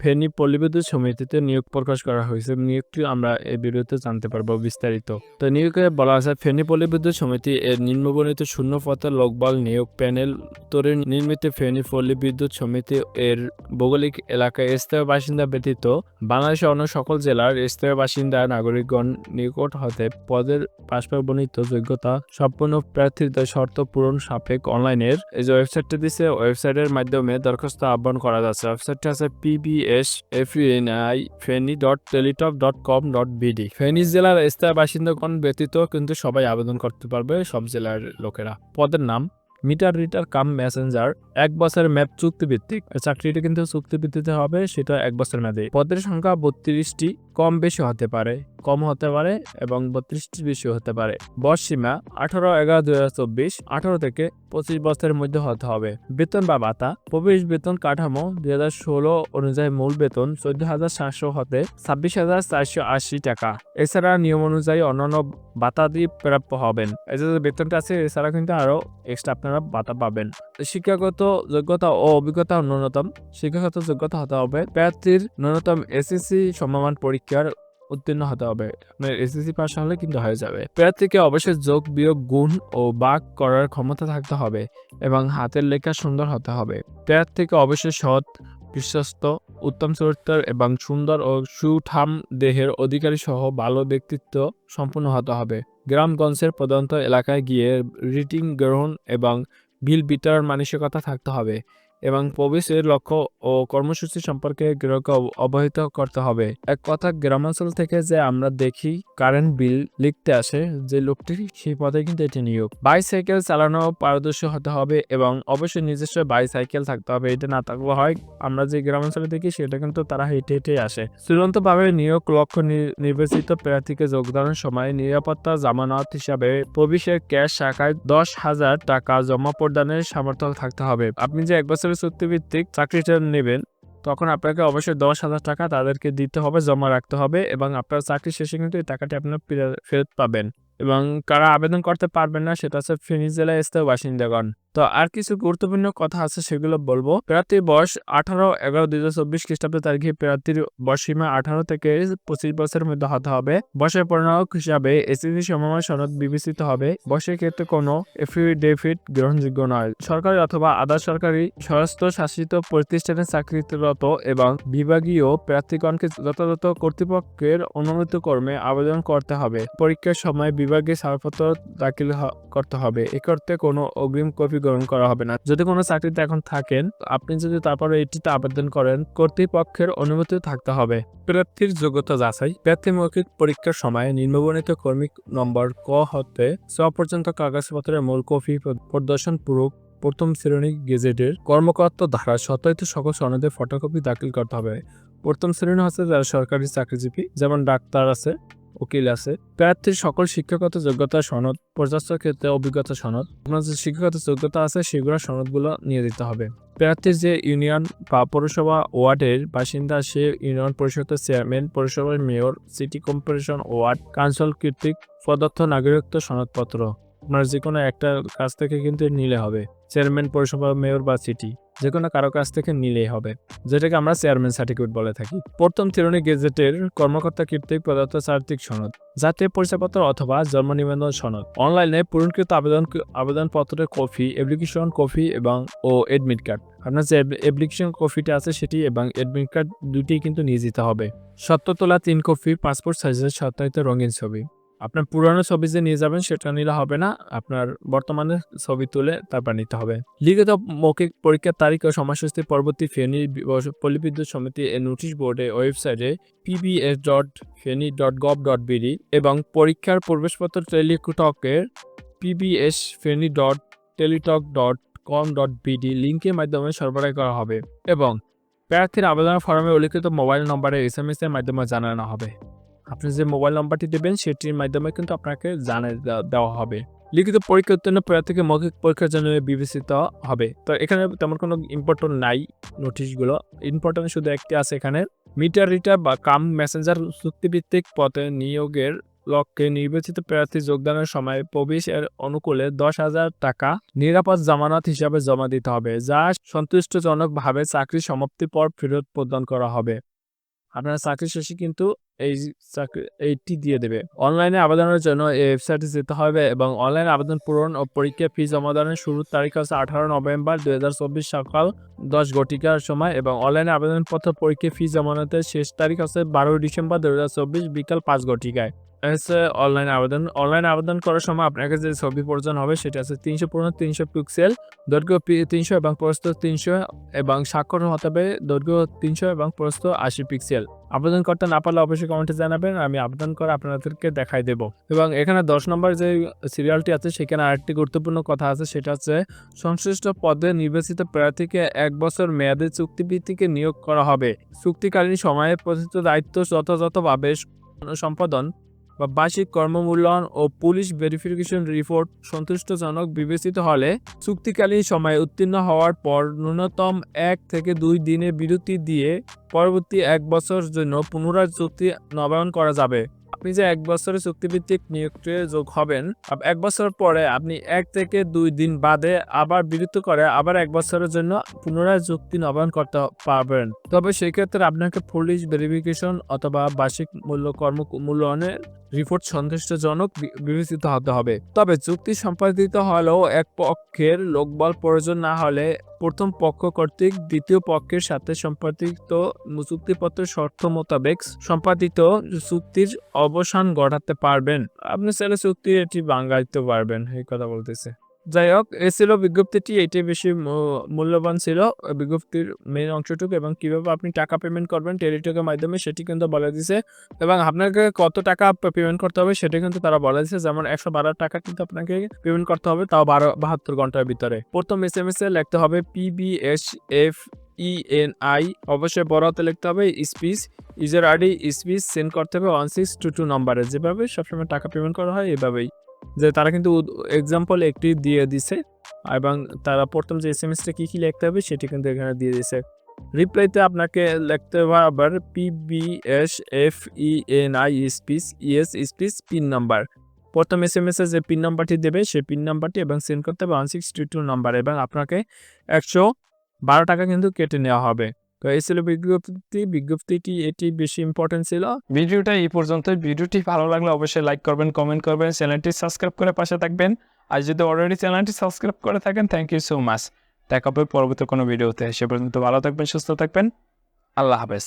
ফেনী পল্লীবিদ্যুৎ সমিতিতে নিয়োগ প্রকাশ করা হয়েছে। নিয়োগটি আমরা এই ভিডিওতে জানতে পারব বিস্তারিত। তো নিয়োগে বলা আছে, ফেনী পল্লীবিদ্যুৎ সমিতি এর নিম্নবর্ণিত শূন্য পথে লোকবল নিয়োগ প্যানেল তৈরি নির্মিত ফেনী পল্লী বিদ্যুৎ সমিতি এর ভৌগোলিক এলাকায় স্থায়ী বাসিন্দা ব্যতীত বাংলাদেশের অন্য সকল জেলার স্থায়ী বাসিন্দা নাগরিকগণ নিকট হতে পদের পাশাপাশি যোগ্যতা সম্পন্ন প্রার্থীদের শর্ত পূরণ সাপেক্ষ অনলাইনের এই যে ওয়েবসাইটটি দিছে, ওয়েবসাইটের মাধ্যমে দরখাস্ত আহ্বান করা যাচ্ছে। ওয়েবসাইটটি আছে PBS FENI Feni dot Teletalk dot com dot BD Feni জেলার স্থায়ী বাসিন্দাগণ ব্যতীত কিন্তু সবাই আবেদন করতে পারবে সব জেলার লোকেরা। পদের নাম মিটার রিটার কাম মেসেঞ্জার, এক বছরের ম্যাপ চুক্তিভিত্তিক। চাকরিটা কিন্তু চুক্তিভিত্তিতে হবে, সেটা এক বছর মেয়াদে। পদের সংখ্যা বত্রিশটি, কম বেশি হতে পারে। কম হতে পারে এবং বত্রিশটি বেশি হতে পারে। বয়স সীমা আঠারো এগারো দুই হাজার চব্বিশ, আঠারো থেকে পঁচিশ বছরের মধ্যে হতে হবে। বেতন বা ভাতা। প্রবেশ বেতন কাঠামো দুই হাজার ষোলো অনুযায়ী মূল বেতন চোদ্দ হাজার সাতশো হতে ছাব্বিশ হাজার চারশো আশি টাকা। এছাড়া নিয়ম অনুযায়ী অন্যান্য ভাতা দিয়ে প্রাপ্য হবেন। যে বেতনটা আছে, এছাড়া কিন্তু আরও এক্সট্রা আপনারা ভাতা পাবেন। শিক্ষাগত যোগ্যতা ও অভিজ্ঞতা ন্যূনতম। শিক্ষাগত যোগ্যতা হতে হবে। প্রার্থীর ন্যূনতম এসএসসি সমমান পরীক্ষার উত্তীর্ণ হতে হবে। আপনার এসএসসি পাস হলে কিন্তু হয়ে যাবে। প্রার্থীকে অবশ্যই যোগ, বিয়োগ, গুণ ও বাক করার ক্ষমতা থাকতে হবে এবং হাতের লেখা সুন্দর হতে হবে। প্রার্থীকে অবশ্যই সৎ, বিশ্বস্ত, উত্তম চরিত্রের এবং সুন্দর ও সুঠাম দেহের অধিকারী সহ ভালো ব্যক্তিত্ব সম্পূর্ণ হতে হবে। গ্রামগঞ্জের প্রদন্ত এলাকায় গিয়ে রিটিং গ্রহণ এবং বিল বিতরণ মানসিকতা থাকতে হবে। এবং প্রবেশের লক্ষ্য ও কর্মসূচি সম্পর্কে গ্রাহককে অবহিত করতে হবে। এক কথা, গ্রামাঞ্চল থেকে যে আমরা দেখি কারেন্ট বিল লিখতে আসে, যে লোকটি সেই পদে কিন্তু এটি নিয়োগ। বাইসাইকেল চালানো পারদর্শী হতে হবে এবং অবশ্যই নিজস্ব বাইসাইকেল থাকতে হবে। এটা না থাকলে হয়, আমরা যে গ্রামাঞ্চলে দেখি সেটা কিন্তু তারা হেঁটে হেঁটে আসে। চূড়ান্তভাবে নিয়োগ লক্ষ্য নির্বাচিত প্রার্থীকে যোগদানের সময় নিরাপত্তা জামানত হিসাবে প্রবেশের ক্যাশ শাখায় দশ হাজার টাকা জমা প্রদানের সামর্থ্য থাকতে হবে। আপনি যে এক বছরের চুক্তিভিত্তিক চাকরিটা নেবেন, তখন আপনাকে অবশ্যই দশ হাজার টাকা তাদেরকে দিতে হবে, জমা রাখতে হবে এবং আপনার চাকরি শেষে কিন্তু এই টাকাটি আপনার ফিরে- ফেরত পাবেন। এবং কারা আবেদন করতে পারবেন না, সেটা হচ্ছে ফেনী জেলায় স্থায়ী বাসিন্দাগণ। তো আর কিছু গুরুত্বপূর্ণ কথা আছে সেগুলো বলব। প্রার্থীর বয়স আঠারো, এগারো, দুই হাজার চব্বিশ খ্রিস্টাব্দ তারিখে প্রার্থীর বয়স সীমা আঠারো থেকে পঁচিশ বছরের মধ্যে হতে হবে। বয়সের পরিণামক হিসাবে এসএসসি সমমান সনদ বিবেচিত হবে। বয়সের ক্ষেত্রে কোনো এফিডেভিট গ্রহণযোগ্য নয়। সরকারি অথবা আধা সরকারি স্বরাষ্ট্র শাসিত প্রতিষ্ঠানে চাকরিরত এবং বিভাগীয় প্রার্থীগণকে যথাযথ কর্তৃপক্ষের অনুমোদিত কর্মে আবেদন করতে হবে। পরীক্ষার সময় বিভাগে ছাড়পত্র দাখিল করতে হবে। এ করতে কোনো অগ্রিম কপি গ্রহণ করা হবে না। যদি কোনো চাকরিতে এখন থাকেন, আপনি যদি তারপরে এটিতে আবেদন করেন, কর্তৃপক্ষের অনুমতি থাকতে হবে। প্রার্থীর যোগ্যতা যাচাই। প্রার্থী মৌখিক পরীক্ষার সময় নিম্নবর্ণিত কর্মী নম্বর ক হতে চ পর্যন্ত কাগজপত্রের মূল কপি প্রদর্শন পূর্বক প্রথম শ্রেণি গেজেটের কর্মকর্তা ধারা সত্যায়িত সকল সনদের ফটোকপি দাখিল করতে হবে। প্রথম শ্রেণি হচ্ছে যারা সরকারি চাকরিজীবী, যেমন ডাক্তার আছে উকিল আছে। প্রার্থীর সকল শিক্ষাগত যোগ্যতা সনদ প্রজাস্ত ক্ষেত্রে অভিজ্ঞতা সনদ, আপনার যে শিক্ষাগত যোগ্যতা আছে সেগুলো সনদগুলো নিয়ে দিতে হবে। প্রার্থীর যে ইউনিয়ন বা পৌরসভা ওয়ার্ডের বাসিন্দা, সে ইউনিয়ন পরিষদের চেয়ারম্যান, পৌরসভার mayor, city corporation ward, council কর্তৃক প্রদত্ত নাগরিকত্ব সনদপত্র। আপনার যে কোনো একটা কাছ থেকে কিন্তু নিলে হবে, চেয়ারম্যান, পৌরসভা, মেয়র বা সিটি। যে কোনো কারও কাছ থেকে নিলেই হবে, যেটাকে আমরা চেয়ারম্যান সার্টিফিকেট বলে থাকি। প্রথম শ্রেণি গেজেটের কর্মকর্তা কর্তৃক প্রদত্ত চারিত্রিক সনদ, জাতীয় পরিচয়পত্র অথবা জন্ম নিবন্ধন সনদ। অনলাইনে পূরণকৃত আবেদন আবেদনপত্রের কপি অ্যাপ্লিকেশন কপি এবং ও এডমিট কার্ড আপনার যে অ্যাপ্লিকেশন কপিটা আছে সেটি এবং এডমিট কার্ড দুটি কিন্তু নিয়ে যেতে হবে। সত্য তোলা তিন কপি পাসপোর্ট সাইজের সত্যায়িত রঙিন ছবি। আপনার পুরানো ছবি যে নিয়ে যাবেন, সেটা নিলে হবে না। আপনার বর্তমানে ছবি তুলে তারপর নিতে হবে। লিখিত মৌখিক পরীক্ষার তারিখ ও সময়সূচি পরবর্তী ফেনী পল্লীবিদ্যুৎ সমিতি এর নোটিশ বোর্ডে ওয়েবসাইটে PBS dot Feni dot gov dot BD এবং পরীক্ষার প্রবেশপত্র টেলিটকের PBS Feni dot Teletalk dot com dot BD লিঙ্কের মাধ্যমে সরবরাহ করা হবে এবং প্রার্থীর আবেদন ফর্মে উল্লিখিত মোবাইল নম্বরে এস এম এস এর মাধ্যমে জানানো হবে। আপনি যে মোবাইল নাম্বারটি দেবেন, সেটির মাধ্যমে কিন্তু আপনাকে জানিয়ে দেওয়া- হবে। লিখিত পরীক্ষা উত্তীর্ণ প্রার্থীকে মৌখিক পরীক্ষার জন্য বিবেচিত হবে। তো এখানে তেমন কোনো ইম্পর্টেন্ট নাই নোটিশগুলো ইম্পর্টেন্ট শুধু একটি আছে এখানে মিটার রিটার বা কাম মেসেঞ্জার চুক্তিভিত্তিক পথে নিয়োগের লক্ষ্যে নির্বাচিত প্রার্থী যোগদানের সময় প্রবেশের অনুকূলে দশ হাজার টাকা নিরাপদ জামানত হিসাবে জমা দিতে হবে, যা সন্তুষ্টজনকভাবে চাকরি সমাপ্তির পর ফেরত প্রদান করা হবে। আপনার চাকরি শেষে কিন্তু এই চাকরি, এইটি দিয়ে দেবে। অনলাইনে আবেদনের জন্য এই ওয়েবসাইটে যেতে হবে এবং অনলাইন আবেদন পূরণ ও পরীক্ষা ফি জমা দানের শুরুর তারিখ হচ্ছে আঠারো নভেম্বর দুই হাজার চব্বিশ সকাল দশ ঘটিকার সময় এবং অনলাইনে আবেদনপত্র পরীক্ষা ফি জমানোতে শেষ তারিখ হচ্ছে বারোই ডিসেম্বর দু হাজার চব্বিশ বিকাল পাঁচ ঘটিকায়। হচ্ছে অনলাইন আবেদন অনলাইন আবেদন করার সময় আপনাকে যে ছবি প্রয়োজন হবে, সেটা আছে তিনশো পনেরো তিনশো পিক্সেল, দৈর্ঘ্য তিনশো এবং প্রস্থ তিনশো এবং স্বাক্ষর হতে হবে দৈর্ঘ্য তিনশো এবং প্রস্থ আশি পিক্সেল। আবেদন করতে না পারলে অবশ্যই কমেন্টে জানাবেন, আমি আবেদন করে আপনাদেরকে দেখাই দেব। এবং এখানে দশ নম্বর যে সিরিয়ালটি আছে, সেখানে আরেকটি গুরুত্বপূর্ণ কথা আছে, সেটা হচ্ছে সংশ্লিষ্ট পদে নির্বাচিত প্রার্থীকে এক বছর মেয়াদে চুক্তিভিত্তিকে নিয়োগ করা হবে। চুক্তিকালীন সময়ে প্রথিত দায়িত্ব যথাযথভাবে সম্পাদন বা বার্ষিক কর্মমূল্যায়ন ও পুলিশ ভেরিফিকেশন রিপোর্ট সন্তুষ্টজনক বিবেচিত হলে চুক্তিকালীন সময়ে উত্তীর্ণ হওয়ার পর ন্যূনতম এক থেকে দুই দিনে বিরতি দিয়ে পরবর্তী এক বছর জন্য পুনরায় চুক্তি নবায়ন করা যাবে। আপনি যে এক বছরের চুক্তিভিত্তিক নিয়োগে যোগ হবেন এক বছর পরে আপনি এক থেকে দুই দিন বাদে আবার বিরতি করে আবার এক বছরের জন্য পুনরায় চুক্তি নবায়ন করতে পারবেন। তবে সেক্ষেত্রে আপনাকে পুলিশ ভেরিফিকেশন অথবা বার্ষিক মূল্য কর্ম মূল্যায়নের রিপোর্ট সন্তুষ্টজনক বিবেচিত হতে হবে। তবে চুক্তি সম্পাদিত হলেও এক পক্ষের লোকবল প্রয়োজন না হলে প্রথম পক্ষ কর্তৃক দ্বিতীয় পক্ষের সাথে সম্পাদিত চুক্তিপত্রের শর্ত মোতাবেক সম্পাদিত চুক্তির অবসান ঘটাতে পারবেন। আপনি চাইলে চুক্তি এটি বাঙ্গাইতে পারবেন, এই কথা বলতেছে। যাই হোক এ ছিল বিজ্ঞপ্তিটি। এটি বেশি মূল্যবান ছিল। বিজ্ঞপ্তির মেন অংশটুকু এবং কীভাবে আপনি টাকা পেমেন্ট করবেন টেলিটকের মাধ্যমে সেটি কিন্তু বলে দিছে। এবং আপনাকে কত টাকা পেমেন্ট করতে হবে সেটি কিন্তু তারা বলে দিচ্ছে যেমন একশো বারো টাকা কিন্তু আপনাকে পেমেন্ট করতে হবে, তাও বারো, বাহাত্তর ঘণ্টার ভিতরে। প্রথম এস এম এস এ লিখতে হবে পিবিএস এফ ইএন আই অবশ্যই বড় হাতে লিখতে হবে space, user ID, space, send করতে হবে ওয়ান সিক্স টু টু নম্বরে। যেভাবে সবসময় টাকা পেমেন্ট করা হয়, এভাবেই। যে তারা কিন্তু এক্সাম্পল একটি দিয়ে দিছে এবং তারা প্রথম যে এস এম এসটা কী কী লিখতে হবে সেটি কিন্তু এখানে দিয়ে দিছে। রিপ্লাইতে আপনাকে লিখতে হবে আবার PBS F E N I space ES space pin number প্রথম এস এম এস যে পিন নাম্বারটি দেবে সেই পিন নাম্বারটি এবং সেন্ড করতে হবে one six two two number এবং আপনাকে একশো বারো টাকা কিন্তু কেটে নেওয়া হবে। তো ছিল বিজ্ঞপ্তি বিজ্ঞপ্তিটি এটি বেশি ইম্পর্টেন্ট ছিল। ভিডিওটা এই পর্যন্ত ভিডিওটি ভালো লাগলে অবশ্যই লাইক করবেন কমেন্ট করবেন চ্যানেলটি সাবস্ক্রাইব করে পাশে থাকবেন। আর যদি অলরেডি চ্যানেলটি সাবস্ক্রাইব করে থাকেন থ্যাংক ইউ সো মাচ দেখা হবে পরবর্তী কোনো ভিডিওতে সে পর্যন্ত ভালো থাকবেন, সুস্থ থাকবেন। আল্লাহ হাফেজ।